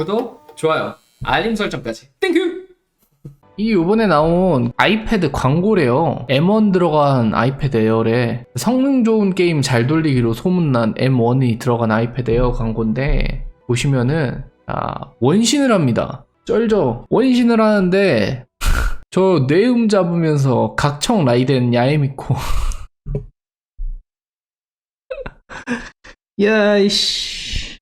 구독, 좋아요, 알림 설정까지. 땡큐! 이 요번에 나온 아이패드 광고래요. M1 들어간 아이패드 에어래. 성능 좋은 게임 잘 돌리기로 소문난 M1이 들어간 아이패드 에어 광고인데 보시면은 아, 원신을 합니다. 쩔죠? 원신을 하는데 저 뇌음 잡으면서 각청 라이덴 야에미코 야 이씨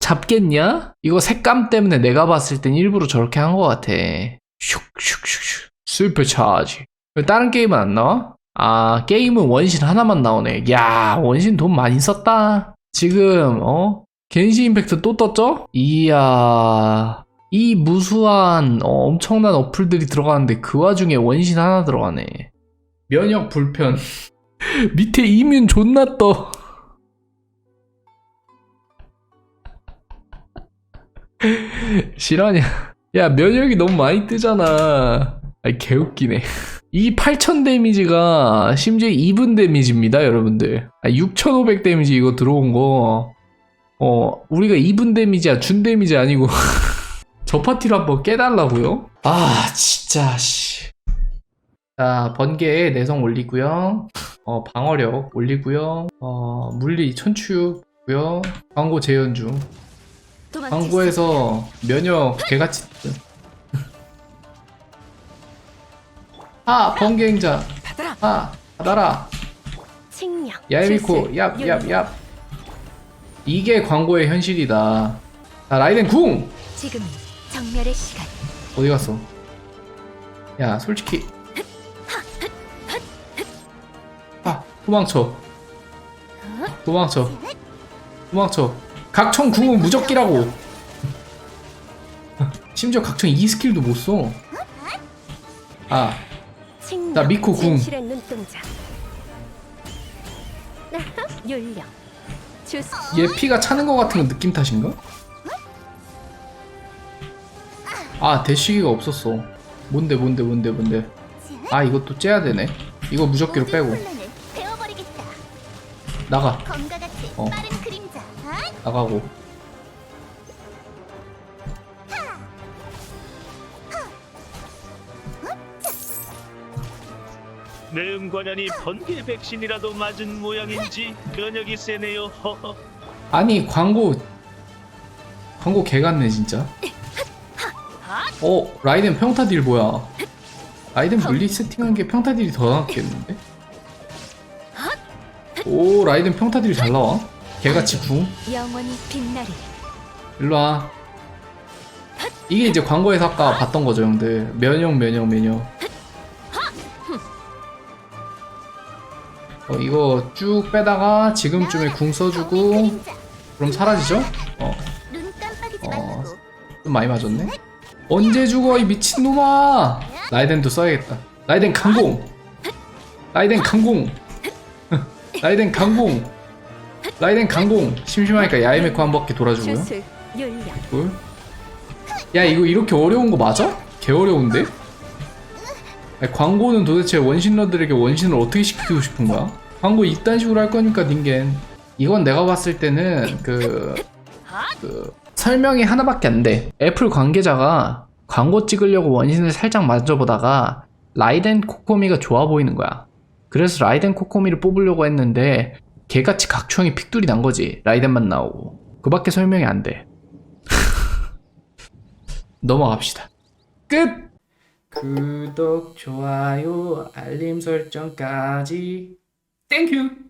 잡겠냐? 이거 색감 때문에 내가 봤을 땐 일부러 저렇게 한 것 같아 슉슉슉슉 슈퍼 차지 다른 게임은 안 나와? 아 게임은 원신 하나만 나오네 야 원신 돈 많이 썼다 지금 어? 겐시 임팩트 또 떴죠? 이야 이 무수한 어, 엄청난 어플들이 들어가는데 그 와중에 원신 하나 들어가네 면역 불편 밑에 이뮨 존나 떠 실화냐? 야 면역이 너무 많이 뜨잖아. 아이 개웃기네. 이 8000 데미지가 심지어 2분 데미지입니다 여러분들. 아, 6500 데미지 이거 들어온 거. 어, 우리가 2분 데미지야 준 데미지 아니고. 저 파티로 한번 깨달라고요? 아 진짜 씨. 자 번개 내성 올리고요. 어 방어력 올리고요. 어 물리 천추고요. 광고 재현 중 광고에서 면역 개같이. 뜨. 아 번개행자. 아 받아라. 야이미코 얍얍얍. 이게 광고의 현실이다. 자 라이덴 궁! 지금 정멸의 시간. 어디 갔어? 야 솔직히. 아 도망쳐. 도망쳐. 도망쳐 각청 궁은 무적기라고 심지어 각청 2스킬도 못써 아. 나 미코 궁. 얘 피가 차는 것 같은 건 느낌 탓인가? 아 대쉬기가 없었어 뭔데 뭔데 뭔데 뭔데 아 이것도 째야 되네 이거 무적기로 빼고. 나가 어. 나가고. 내 음관련이 번개 백신이라도 맞은 모양인지 면역이 세네요. 허허. 아니 광고 광고 개 같네 진짜. 어 라이덴 평타 딜 뭐야? 라이덴 물리 세팅한 게 평타 딜이 더 나았겠는데? 오 라이덴 평타 딜 잘 나와 개같이 궁 영원히 빛나리. 일로와. 이게 이제 광고에서 아까 봤던 거죠 형들. 면역 면역 면역. 어 이거 쭉 빼다가 지금쯤에 궁 써주고. 그럼 사라지죠? 어. 눈 깜빡이지 어. 좀 많이 맞았네. 언제 죽어 이 미친놈아? 라이덴도 써야겠다. 라이덴 강공. 라이덴 강공. 라이덴 강공 라이덴 강공 심심하니까 야이메코 한 바퀴 돌아주고요 주술. 뭘? 야 이거 이렇게 어려운 거 맞아? 개 어려운데? 아니, 광고는 도대체 원신러들에게 원신을 어떻게 시키고 싶은 거야? 광고 이딴 식으로 할 거니까 닌겐 이건 내가 봤을 때는 그, 그 설명이 하나밖에 안 돼. 애플 관계자가 광고 찍으려고 원신을 살짝 만져보다가 라이덴 코코미가 좋아 보이는 거야. 그래서 라이덴 코코미를 뽑으려고 했는데 개같이 각청이 픽돌이 난 거지. 라이덴만 나오고. 그 밖에 설명이 안 돼. 넘어갑시다. 끝! 구독, 좋아요, 알림 설정까지 땡큐!